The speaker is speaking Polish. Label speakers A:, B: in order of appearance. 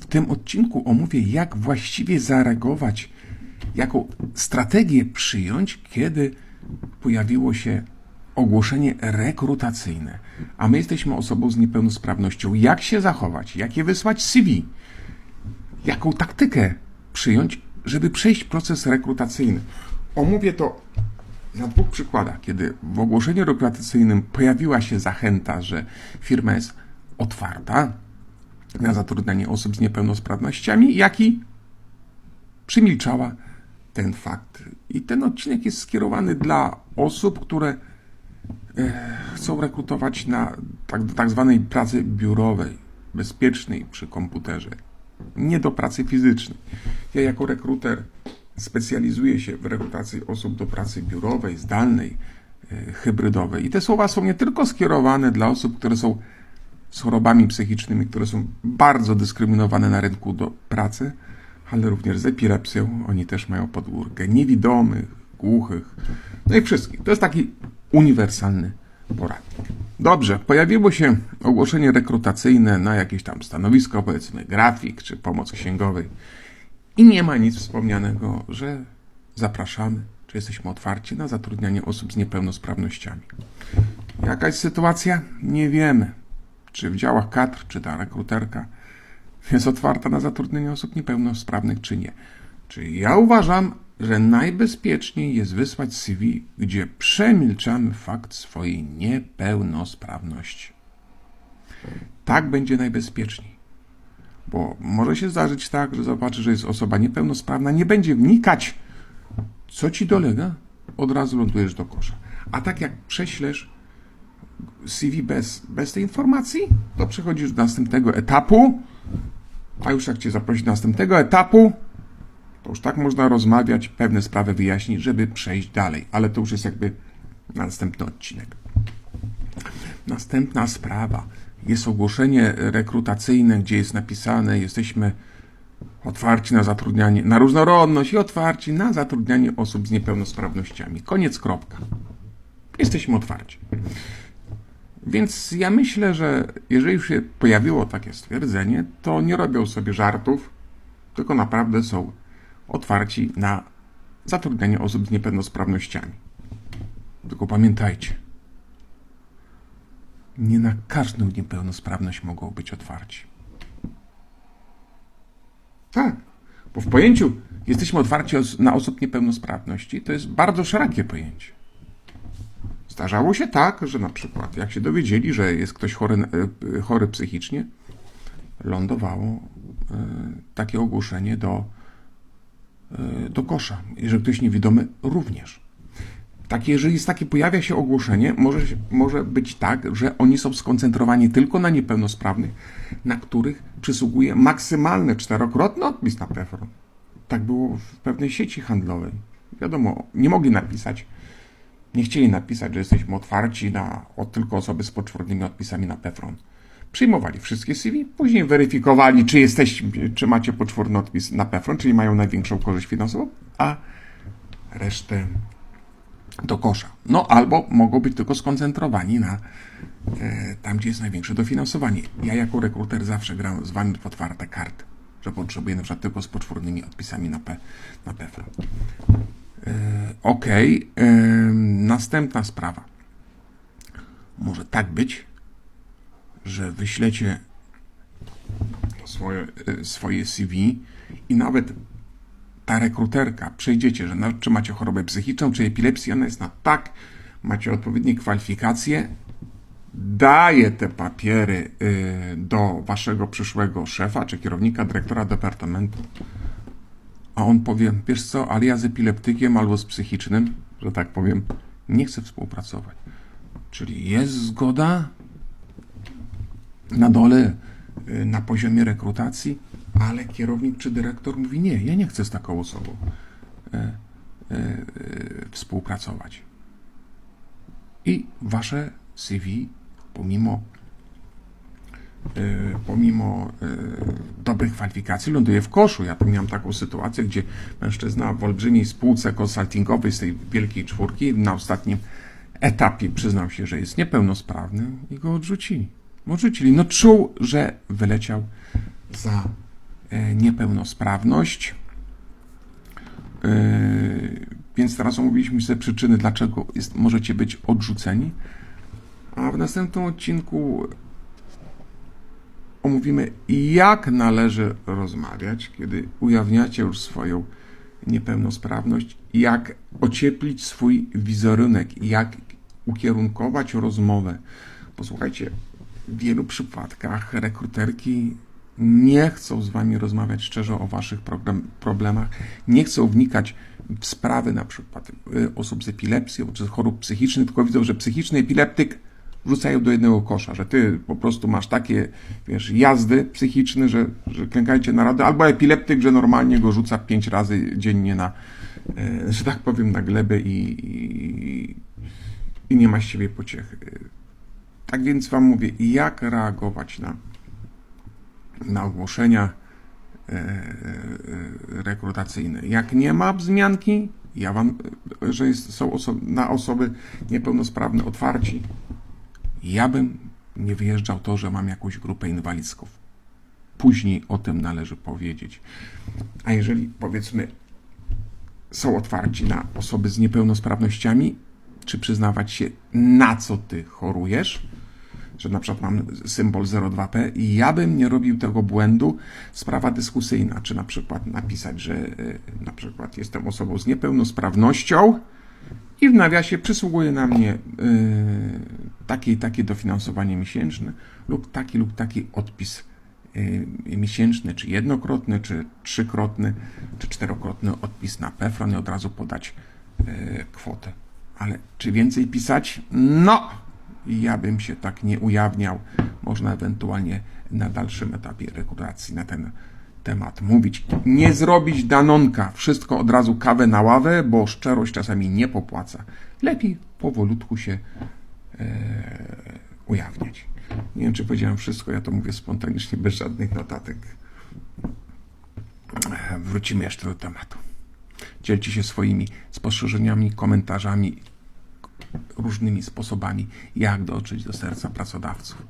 A: W tym odcinku omówię, jak właściwie zareagować, jaką strategię przyjąć, kiedy pojawiło się ogłoszenie rekrutacyjne, a my jesteśmy osobą z niepełnosprawnością. Jak się zachować? Jakie wysłać CV? Jaką taktykę przyjąć, żeby przejść proces rekrutacyjny? Omówię to na dwóch przykładach, kiedy w ogłoszeniu rekrutacyjnym pojawiła się zachęta, że firma jest otwarta na zatrudnianie osób z niepełnosprawnościami, jak i przymilczała ten fakt. I ten odcinek jest skierowany dla osób, które e, chcą rekrutować na tak, do tak zwanej pracy biurowej, bezpiecznej przy komputerze, nie do pracy fizycznej. Ja jako rekruter specjalizuję się w rekrutacji osób do pracy biurowej, zdalnej, e, hybrydowej. I te słowa są nie tylko skierowane dla osób, które są z chorobami psychicznymi, które są bardzo dyskryminowane na rynku do pracy, ale również z epilepsją. Oni też mają podgórkę. Niewidomych, głuchych, no i wszystkich. To jest taki uniwersalny poradnik. Dobrze, pojawiło się ogłoszenie rekrutacyjne na jakieś tam stanowisko, powiedzmy grafik czy pomoc księgowej. I nie ma nic wspomnianego, że zapraszamy, czy jesteśmy otwarci na zatrudnianie osób z niepełnosprawnościami. Jakaś sytuacja? Nie wiemy. Czy w działach kadr, czy ta rekruterka jest otwarta na zatrudnienie osób niepełnosprawnych, czy nie. Czy ja uważam, że najbezpieczniej jest wysłać CV, gdzie przemilczamy fakt swojej niepełnosprawności. Tak będzie najbezpieczniej. Bo może się zdarzyć tak, że zobaczy, że jest osoba niepełnosprawna, nie będzie wnikać, co ci dolega, od razu lądujesz do kosza. A tak jak prześlesz CV bez, bez tej informacji, to przechodzisz do następnego etapu, a już jak cię zaprosi do następnego etapu, to już tak można rozmawiać, pewne sprawy wyjaśnić, żeby przejść dalej. Ale to już jest jakby następny odcinek. Następna sprawa. Jest ogłoszenie rekrutacyjne, gdzie jest napisane, jesteśmy otwarci na zatrudnianie, na różnorodność i otwarci na zatrudnianie osób z niepełnosprawnościami. Koniec, kropka. Jesteśmy otwarci. Więc ja myślę, że jeżeli już się pojawiło takie stwierdzenie, to nie robią sobie żartów, tylko naprawdę są otwarci na zatrudnianie osób z niepełnosprawnościami. Tylko pamiętajcie, nie na każdą niepełnosprawność mogą być otwarci. Tak, bo w pojęciu jesteśmy otwarci na osób niepełnosprawności, to jest bardzo szerokie pojęcie. Zdarzało się tak, że na przykład jak się dowiedzieli, że jest ktoś chory, e, chory psychicznie, lądowało e, takie ogłoszenie do, e, do kosza. Jeżeli ktoś niewidomy, również. Takie, jeżeli jest takie, pojawia się ogłoszenie, może, może być tak, że oni są skoncentrowani tylko na niepełnosprawnych, na których przysługuje maksymalny czterokrotny odpis na PEFRON. Tak było w pewnej sieci handlowej. Wiadomo, nie mogli napisać, nie chcieli napisać, że jesteśmy otwarci na o, tylko osoby z poczwórnymi odpisami na PEFRON. Przyjmowali wszystkie CV, później weryfikowali, czy, jesteście, czy macie poczwórny odpis na PEFRON, czyli mają największą korzyść finansową, a resztę do kosza. No albo mogą być tylko skoncentrowani na e, tam, gdzie jest największe dofinansowanie. Ja jako rekruter zawsze gram z wami w otwarte karty, że potrzebuję na przykład tylko z poczwórnymi odpisami na, P, na PFR. E, Okej, e, następna sprawa. Może tak być, że wyślecie swoje, e, swoje CV i nawet ta rekruterka, przejdziecie, że nawet czy macie chorobę psychiczną, czy epilepsję, ona jest na tak, macie odpowiednie kwalifikacje, daje te papiery do waszego przyszłego szefa, czy kierownika, dyrektora departamentu, a on powie, wiesz co, ale ja z epileptykiem albo z psychicznym, że tak powiem, nie chcę współpracować. Czyli jest zgoda na dole, y, na poziomie rekrutacji, ale kierownik czy dyrektor mówi nie, ja nie chcę z taką osobą e, e, współpracować. I wasze CV, pomimo pomimo e, dobrych kwalifikacji, ląduje w koszu. Ja tu miałem taką sytuację, gdzie mężczyzna w olbrzymiej spółce konsultingowej z tej wielkiej czwórki na ostatnim etapie przyznał się, że jest niepełnosprawny i go odrzucili. Odrzucili. No czuł, że wyleciał za e, niepełnosprawność. Więc teraz omówiliśmy sobie przyczyny, dlaczego jest, możecie być odrzuceni. A w następnym odcinku omówimy, jak należy rozmawiać, kiedy ujawniacie już swoją niepełnosprawność, jak ocieplić swój wizerunek, jak ukierunkować rozmowę. Posłuchajcie, w wielu przypadkach rekruterki nie chcą z wami rozmawiać szczerze o waszych problemach, nie chcą wnikać w sprawy na przykład y, osób z epilepsją czy z chorób psychicznych, tylko widzą, że psychiczny epileptyk wrzucają do jednego kosza, że ty po prostu masz takie, wiesz, jazdy psychiczne, że, że klękajcie na radę, albo epileptyk, że normalnie go rzuca pięć razy dziennie na, e, że tak powiem, na glebę i, i, i nie ma z siebie pociechy. Tak więc wam mówię, jak reagować na, na ogłoszenia e, e, rekrutacyjne. Jak nie ma wzmianki, ja wam, że jest, są oso- na osoby niepełnosprawne otwarci, ja bym nie wyjeżdżał to, że mam jakąś grupę inwalidzków. Później o tym należy powiedzieć. A jeżeli powiedzmy są otwarci na osoby z niepełnosprawnościami, czy przyznawać się, na co ty chorujesz, że na przykład mam symbol 02P i ja bym nie robił tego błędu, sprawa dyskusyjna, czy na przykład napisać, że y, na przykład jestem osobą z niepełnosprawnością i w nawiasie przysługuje na mnie y, takie i takie dofinansowanie miesięczne lub taki lub taki odpis y, miesięczny, czy jednokrotny, czy trzykrotny, czy czterokrotny odpis na PFRON i od razu podać y, kwotę. Ale czy więcej pisać? No! Ja bym się tak nie ujawniał. Można ewentualnie na dalszym etapie rekrutacji na ten temat mówić. Nie zrobić danonka, wszystko od razu kawę na ławę, bo szczerość czasami nie popłaca. Lepiej powolutku się ujawniać. Nie wiem, czy powiedziałem wszystko, ja to mówię spontanicznie, bez żadnych notatek. E, Wrócimy jeszcze do tematu. Dzielcie się swoimi spostrzeżeniami, komentarzami, różnymi sposobami, jak dotrzeć do serca pracodawców.